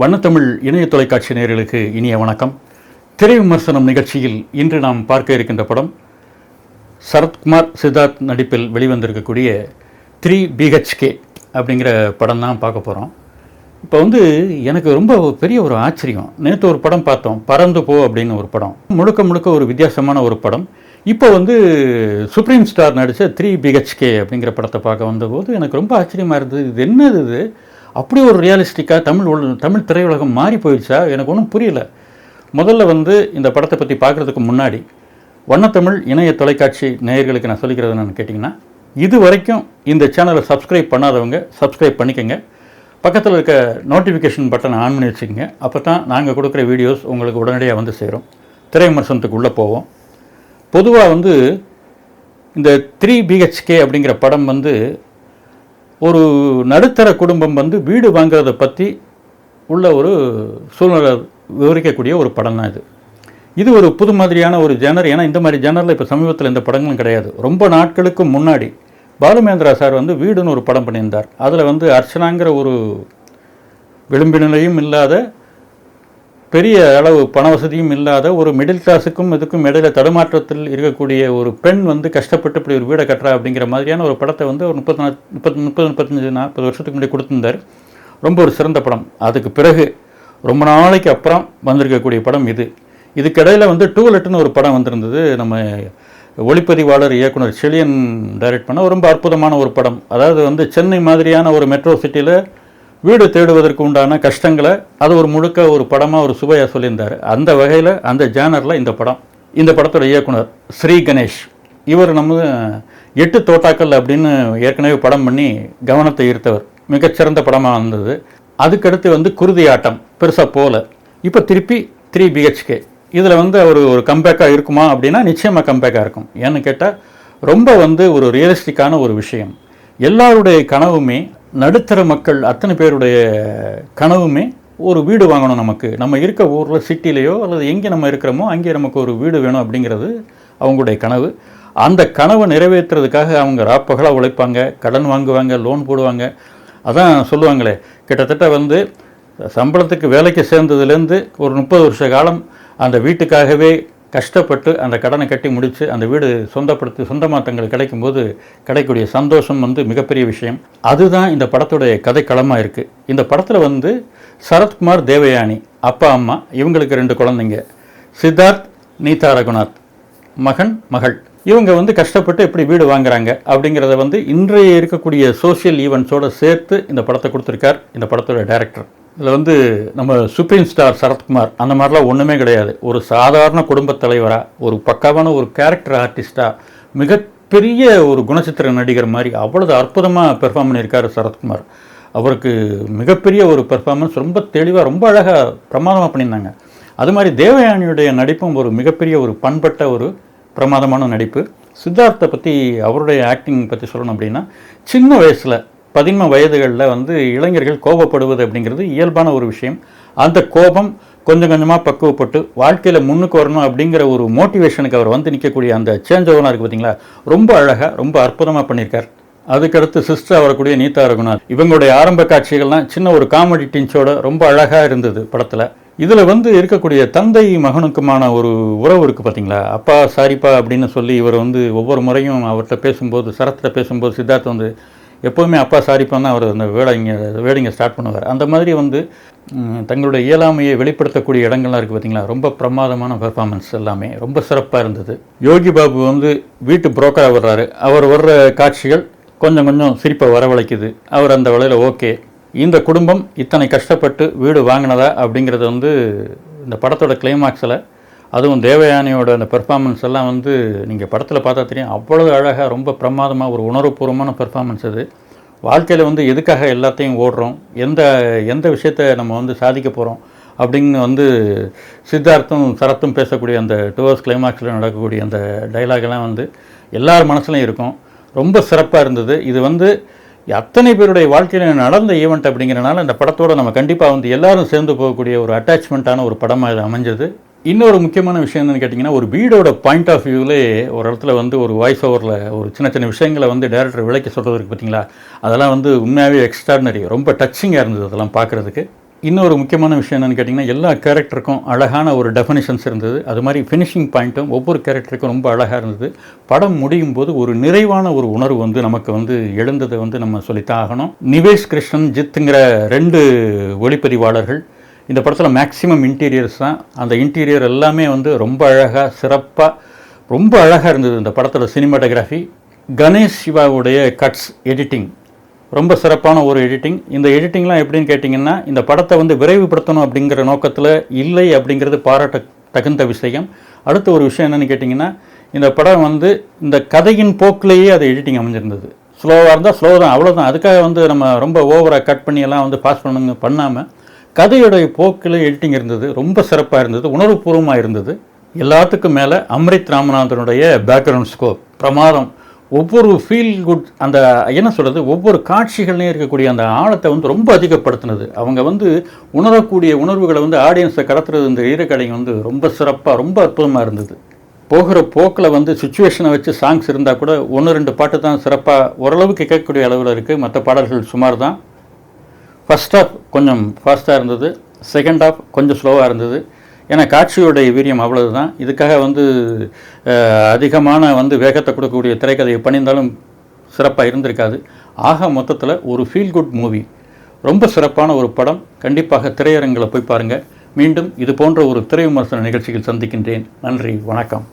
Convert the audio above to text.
வண்ணத்தமிழ் இணைய தொலைக்காட்சி நேயர்களுக்கு இனிய வணக்கம். திரை விமர்சனம் நிகழ்ச்சியில் இன்று நாம் பார்க்க இருக்கின்ற படம் சரத்குமார் சித்தார்த் நடிப்பில் வெளிவந்திருக்கக்கூடிய த்ரீ பிஹெச்கே அப்படிங்கிற படம் தான் பார்க்க போகிறோம் இப்போ வந்து எனக்கு ரொம்ப பெரிய ஒரு ஆச்சரியம். நேற்று ஒரு படம் பார்த்தோம் பறந்து போ அப்படின்னு ஒரு படம். முழுக்க முழுக்க ஒரு வித்தியாசமான ஒரு படம். இப்போ வந்து சுப்ரீம் ஸ்டார் நடித்த த்ரீ பிஹெச்கே அப்படிங்கிற படத்தை பார்க்க வந்தபோது எனக்கு ரொம்ப ஆச்சரியமாக இருந்தது. இது என்னது இது? அப்படி ஒரு ரியாலிஸ்டிக்காக தமிழ் தமிழ் திரையுலகம் மாறி போயிடுச்சா? எனக்கு ஒன்றும் புரியல. முதல்ல வந்து இந்த படத்தை பற்றி பார்க்குறதுக்கு முன்னாடி வண்ணத்தமிழ் இணைய தொலைக்காட்சி நேயர்களுக்கு நான் சொல்லிக்கிறது என்னன்னு கேட்டிங்கன்னா இது வரைக்கும் இந்த சேனலை சப்ஸ்கிரைப் பண்ணாதவங்க சப்ஸ்கிரைப் பண்ணிக்கங்க. பக்கத்தில் இருக்க நோட்டிஃபிகேஷன் பட்டனை ஆன் பண்ணி வச்சுக்கோங்க. அப்போ தான் நாங்கள் கொடுக்குற வீடியோஸ் உங்களுக்கு உடனடியாக வந்து சேரும். திரை விமர்சனத்துக்கு உள்ளே போவோம். பொதுவாக வந்து இந்த த்ரீ பிஹெச்கே அப்படிங்கிற படம் வந்து ஒரு நடுத்தர குடும்பம் வந்து வீடு வாங்குறத பற்றி உள்ள ஒரு சூழ்நிலை விவரிக்கக்கூடிய ஒரு படம் தான் இது. இது ஒரு புது மாதிரியான ஒரு ஜேனர் ஏன்னா இந்த மாதிரி ஜேனரில் இப்போ சமீபத்தில் இந்த படங்களும் கிடையாது. ரொம்ப நாட்களுக்கு முன்னாடி பாலுமேந்திரா சார் வந்து வீடுன்னு ஒரு படம் பண்ணியிருந்தார். அதில் வந்து அர்ச்சனாங்கிற ஒரு விளிம்பினிலையும் இல்லாத பெரிய அளவு பண வசதியும் இல்லாத ஒரு மிடில் கிளாஸுக்கும் இதுக்கும் இடையில தடுமாற்றத்தில் இருக்கக்கூடிய ஒரு பெண் வந்து கஷ்டப்பட்டு இப்படி ஒரு வீடை கட்டுறா அப்படிங்கிற மாதிரியான ஒரு படத்தை வந்து ஒரு முப்பத்தி நாலு முப்பத்தி முப்பது முப்பத்தஞ்சு நாற்பது வருஷத்துக்கு முன்னாடி கொடுத்திருந்தார். ரொம்ப ஒரு சிறந்த படம். அதுக்கு பிறகு ரொம்ப நாளைக்கு அப்புறம் வந்திருக்கக்கூடிய படம் இது. இதுக்கிடையில் வந்து டூலெட்னு ஒரு படம் வந்திருந்தது. நம்ம ஒளிப்பதிவாளர் இயக்குனர் செலியன் டைரக்ட் பண்ண ரொம்ப அற்புதமான ஒரு படம். அதாவது வந்து சென்னை மாதிரியான ஒரு மெட்ரோ சிட்டியில் வீடு தேடுவதற்கு உண்டான கஷ்டங்களை அது ஒரு முழுக்க ஒரு படமாக ஒரு சுவையாக சொல்லியிருந்தார். அந்த வகையில் அந்த ஜேனரில் இந்த படம். இந்த படத்தோட இயக்குனர் ஸ்ரீ கணேஷ். இவர் நம்ம எட்டு தோட்டாக்கள் அப்படின்னு ஏற்கனவே படம் பண்ணி கவனத்தை ஈர்த்தவர். மிகச்சிறந்த படமாக வந்தது அதுக்கடுத்து வந்து குருதி ஆட்டம் பெருசாக போகல இப்போ திருப்பி த்ரீ பிஹெச்கே இதில் வந்து அவர் ஒரு கம்பேக்காக இருக்குமா அப்படின்னா நிச்சயமாக கம்பேக்காக இருக்கும். ஏன்னு கேட்டால் ரொம்ப வந்து ஒரு ரியலிஸ்டிக்கான ஒரு விஷயம். எல்லாருடைய கனவுமே நடுத்தர மக்கள் அத்தனை பேருடைய கனவுமே ஒரு வீடு வாங்கணும் நமக்கு. நம்ம இருக்க ஊரில் சிட்டிலேயோ அல்லது எங்கே நம்ம இருக்கிறோமோ அங்கே நமக்கு ஒரு வீடு வேணும் அப்படிங்கிறது அவங்களுடைய கனவு. அந்த கனவை நிறைவேற்றுறதுக்காக அவங்க ராப்பகலாக உழைப்பாங்க கடன் வாங்குவாங்க லோன் போடுவாங்க. அதான் சொல்லுவாங்களே கிட்டத்தட்ட வந்து சம்பளத்துக்கு வேலைக்கு சேர்ந்ததுலேருந்து ஒரு முப்பது வருஷ காலம் அந்த வீட்டுக்காகவே கஷ்டப்பட்டு அந்த கடனை கட்டி முடித்து அந்த வீடு சொந்தப்படுத்தி சொந்தமாக தங்களுக்கு கிடைக்கும்போது கிடைக்கக்கூடிய சந்தோஷம் வந்து மிகப்பெரிய விஷயம். அதுதான் இந்த படத்துடைய கதைக்களமாக இருக்குது இந்த படத்தில் வந்து சரத்குமார் தேவயானி அப்பா அம்மா இவங்களுக்கு ரெண்டு குழந்தைங்க. சித்தார்த் நீதா ரகுநாத். மகன் மகள். இவங்க வந்து கஷ்டப்பட்டு எப்படி வீடு வாங்குறாங்க அப்படிங்கிறத வந்து இன்றைய இருக்கக்கூடிய சோஷியல் ஈவெண்ட்ஸோடு சேர்த்து இந்த படத்தை கொடுத்துருக்கார் இந்த படத்தோட டைரக்டர் இதில் வந்து நம்ம சுப்ரீம் ஸ்டார் சரத்குமார் அந்த மாதிரிலாம் ஒன்றுமே கிடையாது. ஒரு சாதாரண குடும்பத் தலைவராக ஒரு பக்காவான ஒரு கேரக்டர் ஆர்டிஸ்டாக மிகப்பெரிய ஒரு குணச்சித்திர நடிகர் மாதிரி அவ்வளவு அற்புதமாக பெர்ஃபார்ம் பண்ணியிருக்கார் சரத்குமார். அவருக்கு மிகப்பெரிய ஒரு பெர்ஃபார்மன்ஸ் ரொம்ப தெளிவாக ரொம்ப அழகாக பிரமாதமாக பண்ணியிருந்தாங்க. அது மாதிரி தேவயானியுடைய நடிப்பும் ஒரு மிகப்பெரிய ஒரு பண்பட்ட ஒரு பிரமாதமான நடிப்பு. சித்தார்த்தை பற்றி அவருடைய ஆக்டிங் பற்றி சொல்லணும் அப்படின்னா சின்ன வயசில் பதின்ம வயதுகளில் வந்து இளைஞர்கள் கோபப்படுவது அப்படிங்கிறது இயல்பான ஒரு விஷயம். அந்த கோபம் கொஞ்சம் கொஞ்சமாக பக்குவப்பட்டு வாழ்க்கையில் முன்னுக்கு வரணும் அப்படிங்கிற ஒரு மோட்டிவேஷனுக்கு அவர் வந்து நிற்கக்கூடிய அந்த சேஞ்ச் ஓவனாக இருக்குது பார்த்தீங்களா ரொம்ப அழகாக ரொம்ப அற்புதமாக பண்ணியிருக்கார். அதுக்கடுத்து சிஸ்டர் வரக்கூடிய நீதா ரகுநாத். இவங்களுடைய ஆரம்ப காட்சிகள்லாம் சின்ன ஒரு காமெடி டிஞ்சோட ரொம்ப அழகாக இருந்தது படத்தில். இதில் வந்து இருக்கக்கூடிய தந்தை மகனுக்குமான ஒரு உறவு இருக்குது பார்த்தீங்களா அப்பா சாரிப்பா அப்படின்னு சொல்லி இவர் வந்து ஒவ்வொரு முறையும் அவர்கிட்ட பேசும்போது சரத்தில் பேசும்போது சித்தார்த் வந்து எப்போவுமே அப்பா சாரிப்பான் தான் அவர் அந்த வேடைங்க வேடிங்க ஸ்டார்ட் பண்ணுவார். அந்த மாதிரி வந்து தங்களுடைய இயலாமையை வெளிப்படுத்தக்கூடிய இடங்கள்லாம் இருக்குது பார்த்தீங்களா? ரொம்ப பிரமாதமான பெர்ஃபார்மன்ஸ் எல்லாமே. ரொம்ப சிறப்பாக இருந்தது. யோகி பாபு வந்து வீட்டு புரோக்கராக வர்றாரு. அவர் வர்ற காட்சிகள் கொஞ்சம் கொஞ்சம் சிரிப்பை வரவழைக்குது. அவர் அந்த வேலையில் ஓகே இந்த குடும்பம் இத்தனை கஷ்டப்பட்டு வீடு வாங்கினதா அப்படிங்கிறது வந்து இந்த படத்தோட கிளைமாக்ஸில் அதுவும் தேவயானியோட அந்த பெர்ஃபார்மன்ஸ் எல்லாம் வந்து நீங்கள் படத்தில் பார்த்தா தெரியும். அவ்வளோ அழகாக ரொம்ப பிரமாதமாக ஒரு உணர்வுபூர்வமான பெர்ஃபார்மன்ஸ் அது. வாழ்க்கையில் வந்து எதுக்காக எல்லாத்தையும் ஓடுறோம்? எந்த எந்த விஷயத்தை நம்ம வந்து சாதிக்க போகிறோம் அப்படின்னு வந்து சித்தார்த்தும் சரத்தும் பேசக்கூடிய அந்த டுவர்ஸ் கிளைமாக்ஸில் நடக்கக்கூடிய அந்த டைலாகெல்லாம் வந்து எல்லார் மனசுலையும் இருக்கும். ரொம்ப சிறப்பாக இருந்தது. இது வந்து அத்தனை பேருடைய வாழ்க்கையில் நடந்த ஈவெண்ட் அப்படிங்கிறனால இந்த படத்தோட நம்ம கண்டிப்பாக வந்து எல்லாரும் சேர்ந்து போகக்கூடிய ஒரு அட்டாச்மெண்ட்டான ஒரு படமாக இது அமைஞ்சது. இன்னொரு முக்கியமான விஷயம் என்னென்னு கேட்டிங்கன்னா ஒரு வீடோட பாயிண்ட் ஆஃப் வியூவிலே ஒரு இடத்துல வந்து ஒரு வாய்ஸ் ஓவரில் ஒரு சின்ன சின்ன விஷயங்களை வந்து டேரக்டர் விளக்கி சொல்கிறது பார்த்தீங்களா? அதெல்லாம் வந்து உண்மையாகவே எக்ஸ்ட்ராடினரி ரொம்ப டச்சிங்காக இருந்தது அதெல்லாம் பார்க்குறதுக்கு. இன்னொரு முக்கியமான விஷயம் என்னென்னு கேட்டிங்கன்னா எல்லா கேரக்டருக்கும் அழகான ஒரு டெஃபினிஷன்ஸ் இருந்தது. அது மாதிரி ஃபினிஷிங் பாயிண்ட்டும் ஒவ்வொரு கேரக்டருக்கும் ரொம்ப அழகாக இருந்தது. படம் முடியும் போது ஒரு நிறைவான ஒரு உணர்வு வந்து நமக்கு வந்து எழுந்ததை வந்து நம்ம சொல்லித்தான் ஆகணும். நிவேஷ் கிருஷ்ணன் ஜித்துங்கிற ரெண்டு ஒளிப்பதிவாளர்கள் இந்த படத்தில் மேக்ஸிமம் இன்டீரியர்ஸ் தான். அந்த இன்டீரியர் எல்லாமே வந்து ரொம்ப அழகாக சிறப்பாக ரொம்ப அழகாக இருந்தது இந்த படத்தில் சினிமாட்டோகிராஃபி கணேஷ் சிவாவுடைய கட்ஸ் எடிட்டிங் ரொம்ப சிறப்பான ஒரு எடிட்டிங் இந்த எடிட்டிங்லாம் எப்படின்னு கேட்டிங்கன்னா இந்த படத்தை வந்து விரைவுபடுத்தணும் அப்படிங்கிற நோக்கத்தில் இல்லை அப்படிங்கிறது பாராட்ட தகுந்த விஷயம். அடுத்த ஒரு விஷயம் என்னென்னு கேட்டிங்கன்னா இந்த படம் வந்து இந்த கதையின் போக்கிலேயே அது எடிட்டிங் அமைஞ்சிருந்தது. ஸ்லோவாக இருந்தால் ஸ்லோ தான் அவ்வளோதான் அதுக்காக வந்து நம்ம ரொம்ப ஓவராக கட் பண்ணியெல்லாம் வந்து பாஸ் பண்ணுங்க பண்ணாமல் கதையுடைய போக்கில் எடிட்டிங் இருந்தது ரொம்ப சிறப்பாக இருந்தது உணர்வுபூர்வமாக இருந்தது. எல்லாத்துக்கும் மேலே அம்ரித் ராமநாதனுடைய பேக்ரவுண்ட் ஸ்கோப் பிரமாதம். ஒவ்வொரு ஃபீல் குட் அந்த என்ன சொல்கிறது ஒவ்வொரு காட்சிகள்லேயும் இருக்கக்கூடிய அந்த ஆழத்தை வந்து ரொம்ப அதிகப்படுத்தினது. அவங்க வந்து உணரக்கூடிய உணர்வுகளை வந்து ஆடியன்ஸை கடத்துறது இந்த ஈரக்கடைங்க வந்து ரொம்ப சிறப்பாக ரொம்ப அற்புதமாக இருந்தது. போகிற போக்கில் வந்து சுச்சுவேஷனை வச்சு சாங்ஸ் இருந்தால் கூட ஒன்று ரெண்டு பாட்டு தான் சிறப்பாக ஓரளவுக்கு கேட்கக்கூடிய அளவில் இருக்குது மற்ற பாடல்கள் சுமார் தான் ஃபஸ்ட் ஆஃப் கொஞ்சம் ஃபாஸ்ட்டாக இருந்தது. செகண்ட் ஆஃப் கொஞ்சம் ஸ்லோவாக இருந்தது. ஏன்னா காட்சியோடைய வீரியம் அவ்வளவு தான் இதுக்காக வந்து அதிகமான வந்து வேகத்தை கொடுக்கக்கூடிய திரைக்கதையை பண்ணியிருந்தாலும் சிறப்பாக இருந்திருக்காது. ஆக மொத்தத்தில் ஒரு ஃபீல் குட் மூவி ரொம்ப சிறப்பான ஒரு படம். கண்டிப்பாக திரையரங்களை போய் பாருங்கள் மீண்டும் இது போன்ற ஒரு திரை விமர்சன நிகழ்ச்சியில் சந்திக்கின்றேன். நன்றி வணக்கம்.